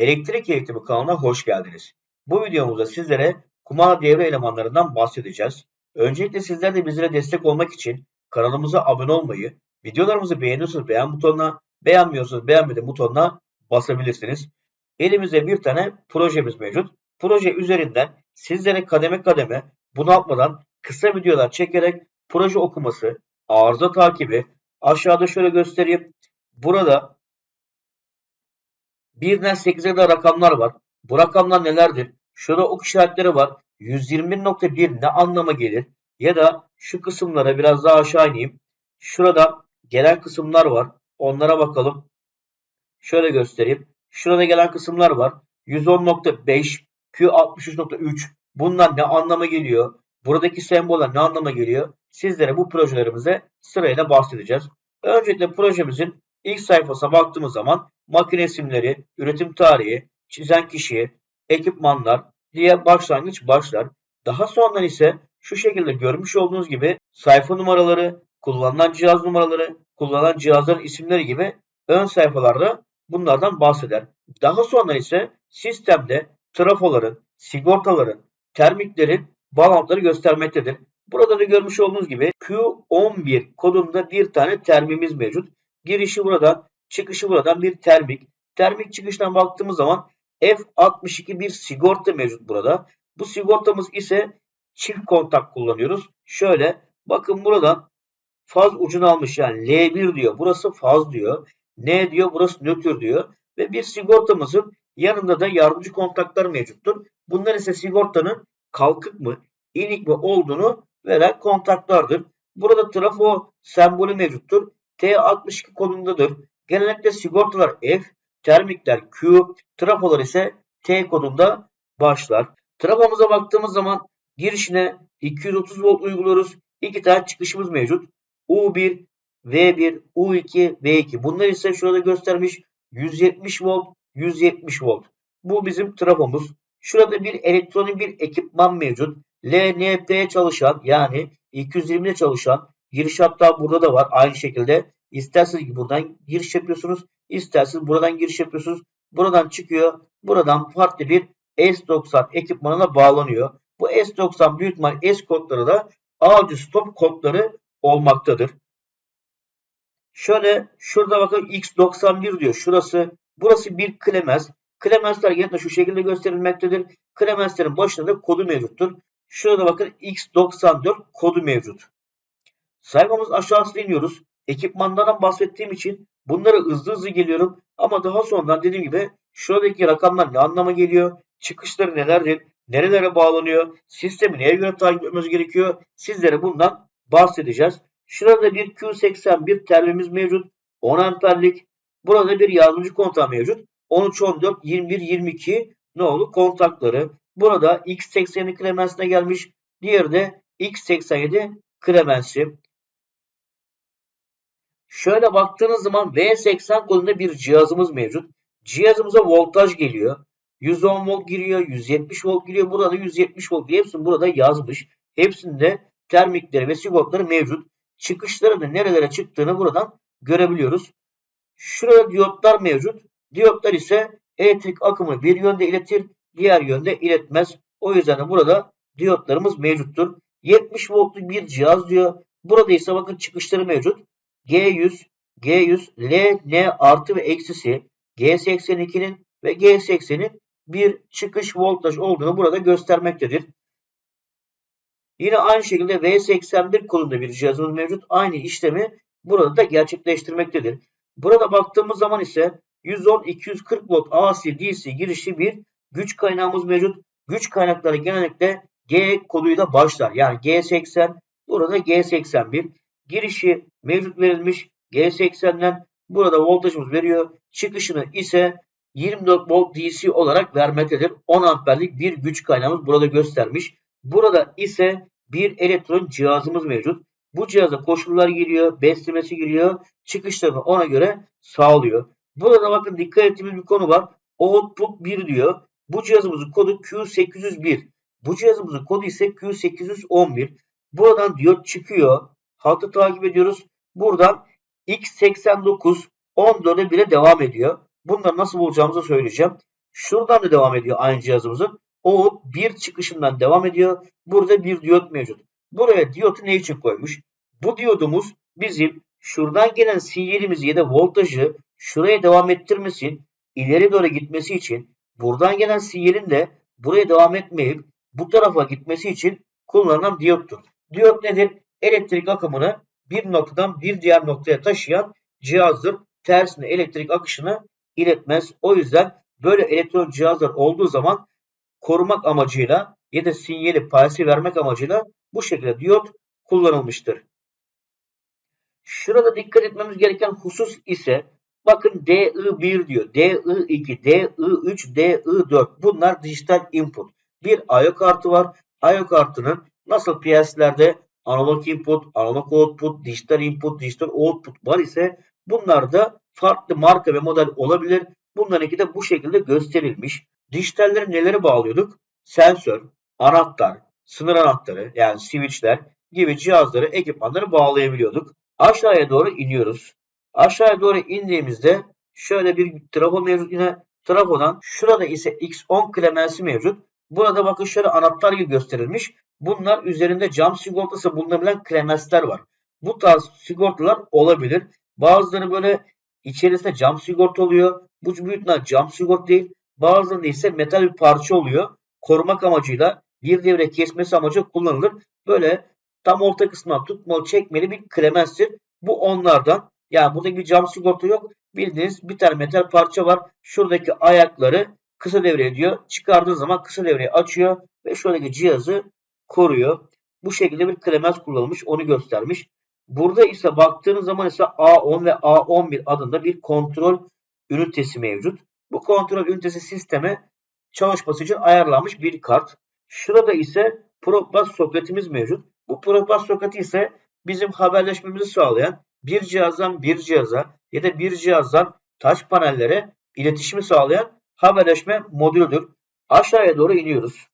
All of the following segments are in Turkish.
Elektrik eğitimi kanalına hoş geldiniz. Bu videomuzda sizlere kumanda devre elemanlarından bahsedeceğiz. Öncelikle sizler de bizlere destek olmak için kanalımıza abone olmayı, videolarımızı beğeniyorsanız beğen butonuna, beğenmiyorsanız beğenmedim butonuna basabilirsiniz. Elimizde bir tane projemiz mevcut. Proje üzerinden sizlere kademe kademe bunu yapmadan kısa videolar çekerek proje okuması, arıza takibi, aşağıda şöyle göstereyim. Burada 1'den 8'e kadar rakamlar var. Bu rakamlar nelerdir? Şurada ok işaretleri var. 121.1 ne anlama gelir? Ya da şu kısımlara biraz daha aşağı ineyim. Şurada gelen kısımlar var. Onlara bakalım. Şöyle göstereyim. Şurada gelen kısımlar var. 110.5, Q63.3 bunlar ne anlama geliyor? Buradaki semboller ne anlama geliyor? Sizlere bu projelerimize sırayla bahsedeceğiz. Öncelikle projemizin ilk sayfasına baktığımız zaman makine isimleri, üretim tarihi, çizen kişi, ekipmanlar diye başlangıç başlar. Daha sonra ise şu şekilde görmüş olduğunuz gibi sayfa numaraları, kullanılan cihaz numaraları, kullanılan cihazların isimleri gibi ön sayfalarda bunlardan bahseder. Daha sonra ise sistemde trafoların, sigortaların, termiklerin bağlantıları göstermektedir. Burada da görmüş olduğunuz gibi Q11 kodunda bir tane termimiz mevcut. Girişi buradan, çıkışı buradan bir termik. Termik çıkıştan baktığımız zaman F62 bir sigorta mevcut burada. Bu sigortamız ise çift kontak kullanıyoruz. Şöyle bakın buradan faz ucunu almış yani L1 diyor. Burası faz diyor. N diyor. Burası nötr diyor. Ve bir sigortamızın yanında da yardımcı kontaklar mevcuttur. Bunlar ise sigortanın kalkık mı, inik mi olduğunu veren kontaklardır. Burada trafo sembolü mevcuttur. T62 kodundadır. Genellikle sigortalar F, termikler Q, trafolar ise T kodunda başlar. Trafomuza baktığımız zaman girişine 230 volt uyguluyoruz. İki tane çıkışımız mevcut. U1, V1, U2, V2. Bunlar ise şurada göstermiş 170 volt, 170 volt. Bu bizim trafomuz. Şurada bir elektronik bir ekipman mevcut. LNP'ye çalışan yani 220'de çalışan giriş hatta burada da var aynı şekilde. İsterseniz buradan giriş yapıyorsunuz. isterseniz buradan giriş yapıyorsunuz. Buradan çıkıyor. Buradan farklı bir S90 ekipmanına bağlanıyor. Bu S90 büyük ihtimal S kodları da audio stop kodları olmaktadır. Şöyle şurada bakın X91 diyor. Şurası burası bir klemens. Klemensler genellikle şu şekilde gösterilmektedir. Klemenslerin başında da kodu mevcuttur. Şurada bakın X94 kodu mevcut. Sayfamız aşağısına iniyoruz. Ekipmanlardan bahsettiğim için bunlara hızlı hızlı geliyorum. Ama daha sonra dediğim gibi şuradaki rakamlar ne anlama geliyor? Çıkışları nelerdir? Nerelere bağlanıyor? Sistemi neye göre takip etmemiz gerekiyor? Sizlere bundan bahsedeceğiz. Şurada bir Q81 termimiz mevcut. 10 amperlik. Burada bir yardımcı kontağı mevcut. 13, 14, 21, 22 ne oldu? Kontakları. Burada X82 Clemens'ine gelmiş. Diğeri de X87 Clemens'i. Şöyle baktığınız zaman V80 kodunda bir cihazımız mevcut. Cihazımıza voltaj geliyor. 110 volt giriyor, 170 volt giriyor. Burada 170 volt giriyor. Hepsini burada yazmış. Hepsinde termikleri ve sigortaları mevcut. Çıkışları da nerelere çıktığını buradan görebiliyoruz. Şurada diyotlar mevcut. Diyotlar ise elektrik akımını bir yönde iletir, diğer yönde iletmez. O yüzden de burada diyotlarımız mevcuttur. 70 voltluk bir cihaz diyor. Burada ise bakın çıkışları mevcut. G100, G100, L, N artı ve eksisi G82'nin ve G80'in bir çıkış voltaj olduğunu burada göstermektedir. Yine aynı şekilde V81 kolunda bir cihazımız mevcut. Aynı işlemi burada da gerçekleştirmektedir. Burada baktığımız zaman ise 110-240 volt AC DC girişli bir güç kaynağımız mevcut. Güç kaynakları genellikle G koduyla başlar. Yani G80 burada G81 girişi mevcut verilmiş G80'den burada voltajımız veriyor. Çıkışını ise 24 volt DC olarak vermektedir. 10 amperlik bir güç kaynağımız burada göstermiş. Burada ise bir elektron cihazımız mevcut. Bu cihaza koşullar giriyor, beslemesi giriyor, çıkışlarını ona göre sağlıyor. Burada bakın dikkat ettiğimiz bir konu var. Output 1 diyor. Bu cihazımızın kodu Q801. Bu cihazımızın kodu ise Q811. Buradan diyot çıkıyor. Hattı takip ediyoruz. Buradan X89 14'e bile devam ediyor. Bunları nasıl bulacağımızı söyleyeceğim. Şuradan da devam ediyor aynı cihazımızın. O bir çıkışından devam ediyor. Burada bir diyot mevcut. Buraya diyotu ne için koymuş? Bu diyodumuz bizim şuradan gelen sinyalimizi ya da voltajı şuraya devam ettirmesin, ileri doğru gitmesi için buradan gelen sinyalin de buraya devam etmeyip bu tarafa gitmesi için kullanılan diyottur. Diyot nedir? Elektrik akımını bir noktadan bir diğer noktaya taşıyan cihazdır. Tersine elektrik akışını iletmez. O yüzden böyle elektron cihazlar olduğu zaman korumak amacıyla ya da sinyali payesi vermek amacıyla bu şekilde diyot kullanılmıştır. Şurada dikkat etmemiz gereken husus ise bakın DI1 diyor, DI2, DI3, DI4 bunlar dijital input. Bir I.O. kartı var. I.O. kartının nasıl PLC'lerde analog input, analog output, dijital input, dijital output var ise bunlar da farklı marka ve model olabilir. Bunlarınki de bu şekilde gösterilmiş. Dijitalleri neleri bağlıyorduk? Sensör, anahtar, sınır anahtarı yani switchler gibi cihazları, ekipmanları bağlayabiliyorduk. Aşağıya doğru iniyoruz. Aşağıya doğru indiğimizde şöyle bir trafo mevcut yine trafodan şurada ise X10 klemensi mevcut. Burada bakın şöyle anahtar gibi gösterilmiş. Bunlar üzerinde cam sigortası bulunabilen klemensler var. Bu tarz sigortalar olabilir. Bazıları böyle içerisinde cam sigorta oluyor. Bu ihtimal cam sigorta değil. Bazılarında ise metal bir parça oluyor. Korumak amacıyla bir devre kesmesi amacı kullanılır. Böyle tam orta kısmına tutmalı çekmeli bir klemenstir. Bu onlardan. Yani burada bir cam sigorta yok. Bildiğiniz bir tane metal parça var. Şuradaki ayakları kısa devre ediyor. Çıkardığı zaman kısa devreyi açıyor ve şuradaki cihazı koruyor. Bu şekilde bir klemens kullanılmış. Onu göstermiş. Burada ise baktığınız zaman ise A10 ve A11 adında bir kontrol ünitesi mevcut. Bu kontrol ünitesi sisteme çalışması için ayarlanmış bir kart. Şurada ise Profibus soketimiz mevcut. Bu Profibus soketi ise bizim haberleşmemizi sağlayan bir cihazdan bir cihaza ya da bir cihazdan taş panellere iletişimi sağlayan haberleşme modülüdür. Aşağıya doğru iniyoruz.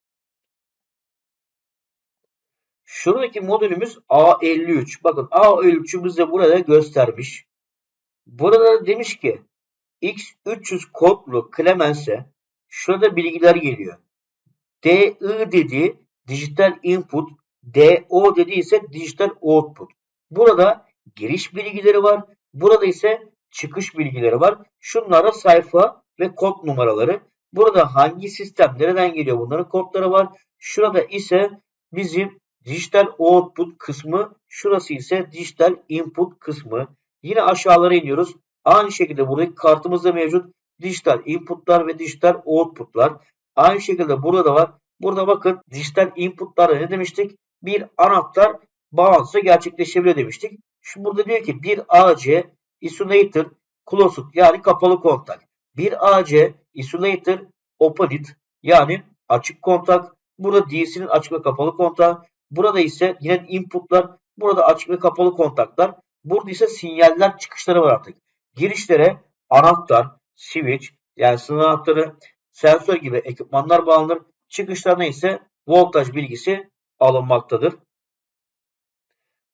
Şuradaki modülümüz A53. Bakın A53'ü bize burada göstermiş. Burada demiş ki X300 kodlu Clemens'e şurada bilgiler geliyor. DI dedi dijital input, DO dedi ise dijital output. Burada giriş bilgileri var. Burada ise çıkış bilgileri var. Şunlara sayfa ve kod numaraları. Burada hangi sistem nereden geliyor bunların kodları var. Şurada ise bizim dijital output kısmı. Şurası ise dijital input kısmı. Yine aşağılara iniyoruz. Aynı şekilde buradaki kartımızda mevcut dijital inputlar ve dijital outputlar. Aynı şekilde burada da var. Burada bakın dijital inputlarda ne demiştik? Bir anahtar bağlantısı gerçekleşebiliyor demiştik. Şu burada diyor ki bir AC isolator closed yani kapalı kontak. Bir AC isolator opened yani açık kontak. Burada DC'nin açık ve kapalı kontağı. Burada ise yine inputlar. Burada açık ve kapalı kontaklar. Burada ise sinyaller çıkışları var artık. Girişlere anahtar, switch yani sınır anahtarı, sensör gibi ekipmanlar bağlanır. Çıkışlarına ise voltaj bilgisi alınmaktadır.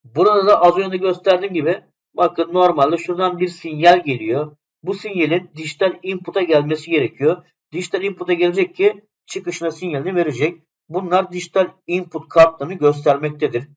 Burada da az önce gösterdiğim gibi bakın normalde şuradan bir sinyal geliyor. Bu sinyalin dijital input'a gelmesi gerekiyor. Dijital input'a gelecek ki çıkışına sinyalini verecek. Bunlar dijital input kartlarını göstermektedir.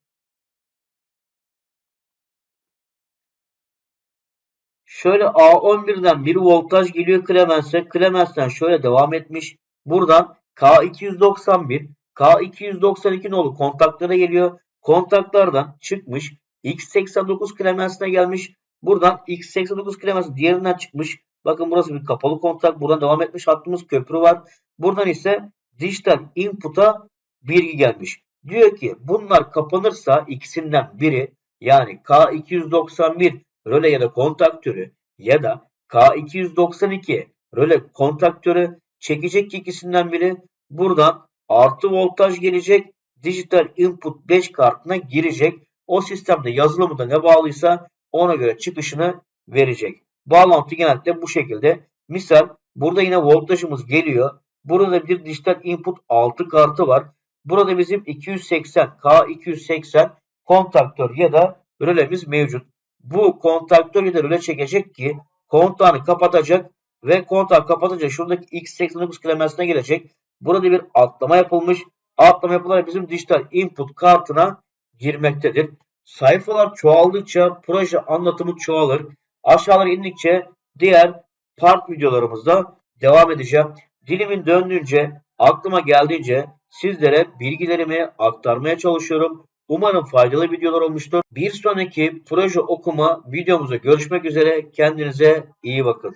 Şöyle A11'den bir voltaj geliyor Clemens'e. Clemens'ten şöyle devam etmiş. Buradan K291, K292 nolu kontaklara geliyor. Kontaklardan çıkmış. X89 Clemens'ine gelmiş. Buradan X89 Clemens diğerinden çıkmış. Bakın burası bir kapalı kontak. Buradan devam etmiş hattımız köprü var. Buradan ise dijital input'a bilgi gelmiş. Diyor ki bunlar kapanırsa ikisinden biri yani K291 röle ya da kontaktörü ya da K292 röle kontaktörü çekecek ikisinden biri buradan artı voltaj gelecek dijital input 5 kartına girecek. O sistemde yazılımı da ne bağlıysa ona göre çıkışını verecek. Bağlantı genellikle bu şekilde. Misal burada yine voltajımız geliyor. Burada bir dijital input 6 kartı var. Burada bizim 280 K280 kontaktör ya da rölemiz mevcut. Bu kontaktör ya da röle çekecek ki kontağını kapatacak ve kontağı kapatınca şuradaki x89 klemensine gelecek. Burada bir atlama yapılmış. Atlama yapılarak bizim dijital input kartına girmektedir. Sayfalar çoğaldıkça proje anlatımı çoğalır. Aşağılara indikçe diğer part videolarımızda devam edeceğim. Dilimin döndüğünce, aklıma geldiğince sizlere bilgilerimi aktarmaya çalışıyorum. Umarım faydalı videolar olmuştur. Bir sonraki proje okuma videomuzda görüşmek üzere. Kendinize iyi bakın.